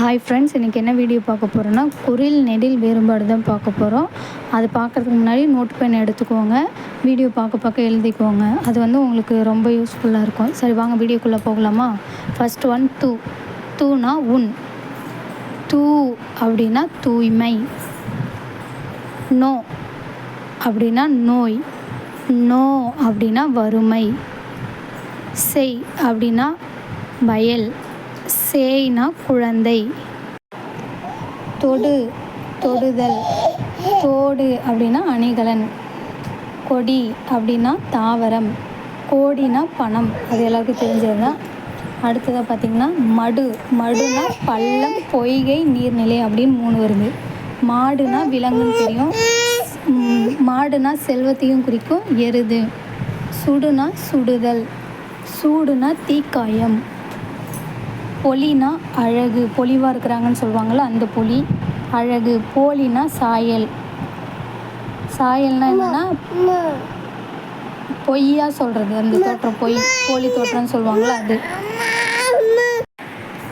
Hi friends இன்றைக்கி என்ன video பார்க்க போகிறோன்னா குரில் நெடில் வேறுபாடு தான் பார்க்க போகிறோம் அது பார்க்குறதுக்கு முன்னாடி நோட் பென் எடுத்துக்கோங்க. வீடியோ பார்க்க பார்க்க எழுதிக்கோங்க. அது வந்து உங்களுக்கு ரொம்ப யூஸ்ஃபுல்லாக இருக்கும். சரி வாங்க வீடியோக்குள்ளே போகலாமா? ஃபஸ்ட் ஒன் தூ. தூனா உன். தூ அப்படின்னா தூய்மை. நோ அப்படின்னா நோய். நோ அப்படின்னா வறுமை. செய் அப்படின்னா வயல். சேய்னா குழந்தை. தொடு தொடுதல். தோடு அப்படின்னா அணிகலன். கொடி அப்படின்னா தாவரம். கோடினா பணம். அது எல்லாருக்கும் தெரிஞ்சது தான் அடுத்ததாக பார்த்திங்கன்னா மடு. மடுனா பள்ளம் பொய்கை நீர்நிலை அப்படின்னு மூணு வருது. மாடுனா விலங்குன்னு தெரியும். மாடுனா செல்வத்தையும் குறிக்கும். எருது. சுடுனா சுடுதல். சூடுனா தீக்காயம். பொலினா அழகு பொலிவாக இருக்கிறாங்கன்னு சொல்லுவாங்கள்ல அந்த பொலி. அழகு போலினா சாயல். சாயல்னா என்னன்னா பொய்யா சொல்கிறது அந்த தோற்றம் பொய் போலி தோற்றம்னு சொல்லுவாங்கள்ல அது.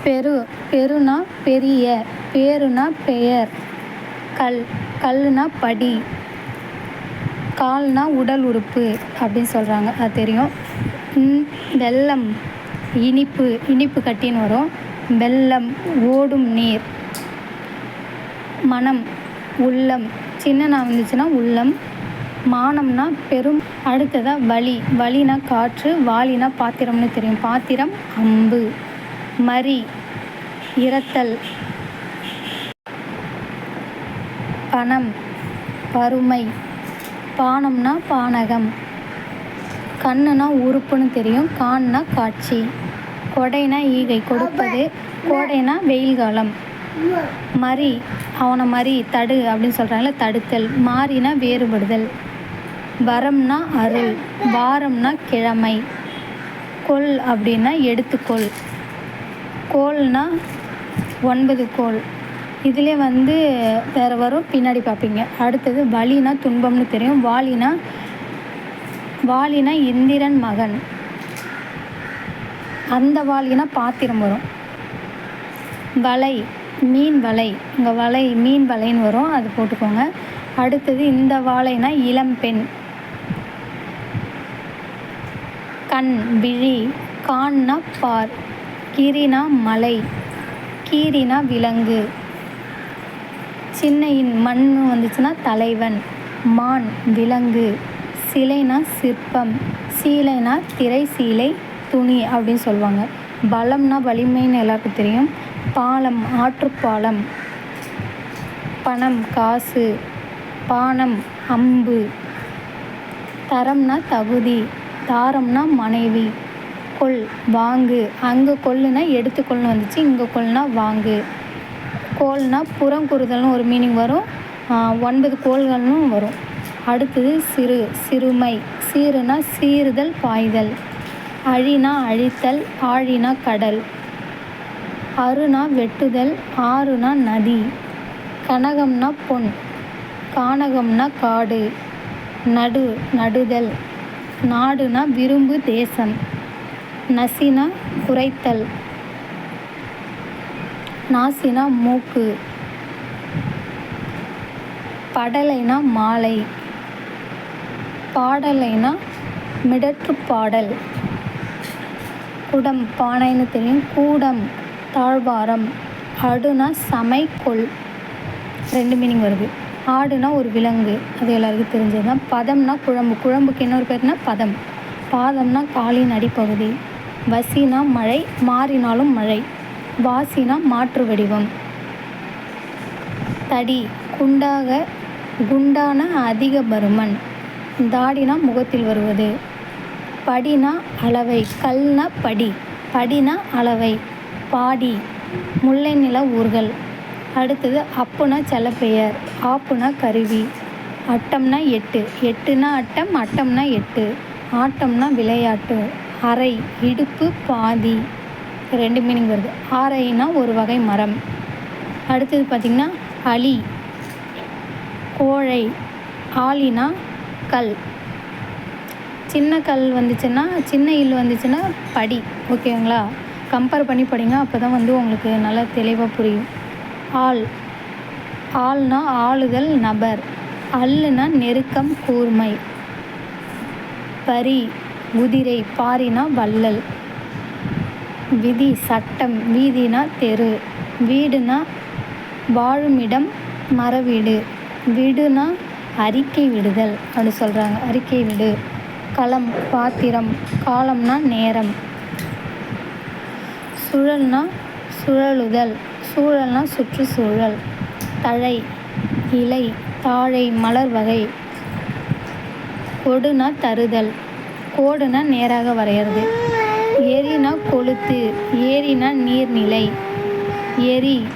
பெரு பெருனா பெரிய பேருனா பெயர். கல் கல்லுனா படி. கால்னா உடல் உறுப்பு அப்படின்னு சொல்கிறாங்க அது தெரியும். ம், வெல்லம் இனிப்பு இனிப்பு கட்டின்னு வரும். வெள்ளம் ஓடும் நீர். மனம் உள்ளம். சின்னனா வந்துச்சுன்னா உள்ளம். மானம்னா பெரும் அடுத்ததாக வலி. வலினா காற்று வாலினா பாத்திரம்னு தெரியும். பாத்திரம் அம்பு. மரி இரத்தல். பணம் பருமை. பானம்னா பானகம். கண்ணுனா உறுப்புன்னு தெரியும் கான்னா காட்சி. கொடைனா ஈகை கொடுப்பது கோடைனா வெயில் காலம். மறி அவனை மறி தடு அப்படின்னு சொல்கிறாங்களே தடுத்தல். மாறினா வேறுபடுதல். வரம்னா அருள் வாரம்னா கிழமை. கொள் அப்படின்னா எடுத்துக்கொள். கோல்னா ஒன்பது கோல் இதிலே வந்து வேறு வரும் பின்னாடி பார்ப்பீங்க. அடுத்தது வலினா துன்பம்னு தெரியும் வாலினா வாலினா இந்திரன் மகன். அந்த வாலினா பாத்திரம் வரும். வலை மீன் வலை. இங்கே வலை மீன் வலைன்னு வரும். அது போட்டுக்கோங்க. அடுத்தது இந்த வாழைனா இளம்பெண் கண் விழி. கான்னா பார். கிரினா மலை. கீரினா விலங்கு. சின்னையின் மண் வந்துச்சுன்னா தலைவன். மான் விலங்கு. சிலைனா சிற்பம் சீலைனா திரை சீலை துணி அப்படின்னு சொல்லுவாங்க. பலம்னா வலிமைன்னு எல்லாருக்கும் தெரியும். பாலம் ஆற்றுப்பாலம் பணம் காசு பானம் அம்பு. தரம்னா தகுதி தாரம்னா மனைவி. கொள் வாங்கு. அங்கே கொள்ளுனா எடுத்துக்கொள்னு வந்துச்சு இங்கே கொள்னா வாங்கு. கோல்னா புறங்குறுதல்னு ஒரு மீனிங் வரும். ஒன்பது கோள்கள்னு வரும். அடுத்தது சிறு சிறுமை. சீருனா சீறுதல் பாய்தல். அழினா அழித்தல் ஆழினா கடல். அருணா வெட்டுதல் ஆறுனா நதி. கனகம்னா பொன். கானகம்னா காடு. நடு நடுதல். நாடுனா விரும்பு தேசம். நசினா குறைத்தல். நாசினா மூக்கு. படலைனா மாலை. பாடலைனா மிடற்று பாடல். குடம் பானைன்னு தெரியும் கூடம் தாழ்வாரம். அடுனா சமைக்கொள் ரெண்டு மீனிங் வருது. ஆடுனா ஒரு விலங்கு. அது எல்லாருக்கும் தெரிஞ்சது தான் பதம்னா குழம்பு. குழம்புக்கு இன்னொரு பேர்னா பதம். பாதம்னா காலின் அடிப்பகுதி. வசினா மழை. மாறினாலும் மழை. வாசினா மாற்று வடிவம். தடி. குண்டாக குண்டான அதிக பருமன். தாடினா முகத்தில் வருவது. படினா அளவை கல்னா படி. படினா அளவை பாடி. முல்லை நில ஊர்கள். அடுத்தது அப்புனா செல்லப்பெயர் ஆப்புனா கருவி. அட்டம்னா எட்டு. எட்டுனா அட்டம் அட்டம்னா எட்டு. ஆட்டம்னா விளையாட்டு. அரை இடுப்பு பாதி. ரெண்டு மீனிங் வருது. ஆரைனா ஒரு வகை மரம். அடுத்தது பார்த்திங்கன்னா அலி. கோழை. ஆலினா கல். சின்ன கல் வந்துச்சுன்னா சின்ன இல் வந்துச்சுன்னா படி. ஓகேங்களா? கம்பேர் பண்ணி படிங்க அப்போ தான் வந்து உங்களுக்கு நல்லா தெளிவாக புரியும். ஆள். ஆள்னா ஆளுதல் நபர். அல்லுனா நெருக்கம் கூர்மை. பரி. குதிரை பாரினா வள்ளல். விதி சட்டம். வீதினா தெரு. வீடுனா வாழுமிடம் மரவீடு. வீடுனா அறிக்கை விடுதல் அப்படி சொல்கிறாங்க அறிக்கை விடு. களம் பாத்திரம் காலம்னா நேரம். சுழல்னா சுழலுதல். சூழல்னா சுற்றுச்சூழல். தழை இலை தாழை மலர் வகை. கொடுனா தருதல். கோடுனா நேராக வரைகிறது எரினா கொளுத்து. ஏரினா நீர்நிலை. எரி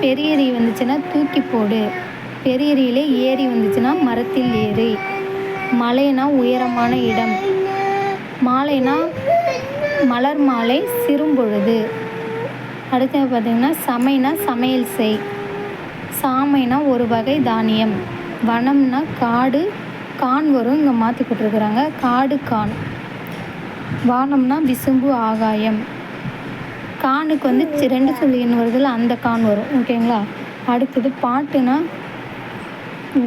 பெரிய எரி வந்துச்சுன்னா தூக்கி போடு. பெரியரியிலே ஏரி வந்துச்சுன்னா மரத்தில் ஏறி. மலைனா உயரமான இடம். மாலைனா மலர் மாலை சிறும்பொழுது. அடுத்து பார்த்திங்கன்னா சமைனா சமையல் செய். சாமைனா ஒரு வகை தானியம். வனம்னா காடு கான் வரும் இங்கே மாற்றி போட்டிருக்கிறாங்க. காடு கான். வானம்னா விசும்பு ஆகாயம். கானுக்கு வந்து ரெண்டு சொல்லி எண் வருதுல அந்த கான் வரும். ஓகேங்களா? அடுத்தது பாட்டுனா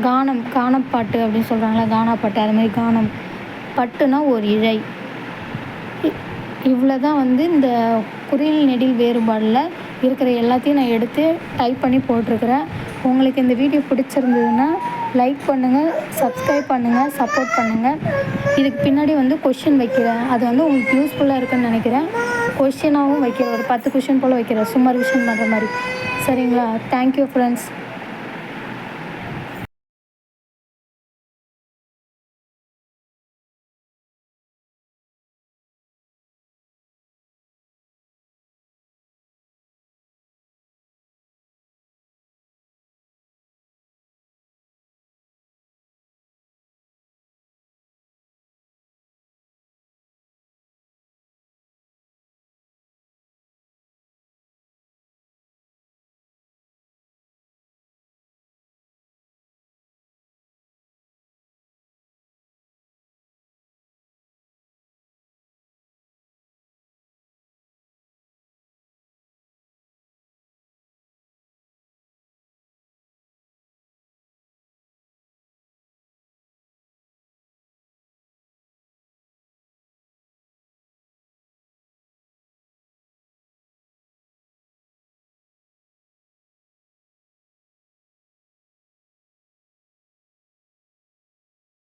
கானம் கானப்பாட்டு அப்படின்னு சொல்கிறாங்களா கானாப்பாட்டு அது மாதிரி கானம். பட்டுனா ஒரு இழை. இவ்வளோ தான் வந்து இந்த குறில் நெடில் வேறுபாடில் இருக்கிற எல்லாத்தையும் நான் எடுத்து டைப் பண்ணி போட்டிருக்கிறேன். உங்களுக்கு இந்த வீடியோ பிடிச்சிருந்ததுன்னா லைக் பண்ணுங்கள் சப்ஸ்கிரைப் பண்ணுங்கள் சப்போர்ட் பண்ணுங்கள் இதுக்கு பின்னாடி வந்து கொஷின் வைக்கிறேன். அது வந்து உங்களுக்கு யூஸ்ஃபுல்லாக இருக்குன்னு நினைக்கிறேன். கொஷினாகவும் வைக்கிறேன். ஒரு பத்து கொஷின் போல் வைக்கிறேன். சும்மா ரிவிஷன் பண்ணுற மாதிரி. சரிங்களா? Thank you friends